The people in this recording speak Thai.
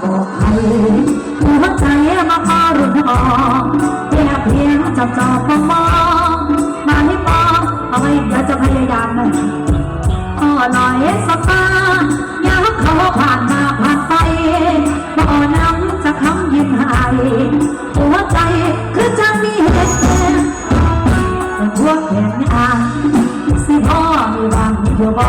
บอกใหัวใจมาพารุ่นทองเพียงเพียงจับจอบมองมาให้มองเอาไว้เดี๋ยวจะพยายามนะอ่อหน่อยสัตาอยากเขาผ่านมาผ่านไปบ่อน้ำจะคำยิ้มให้หัวใจคือจะมีเหตุผลหัวแขนอ่าสิพ่อมีบางอยู่บ่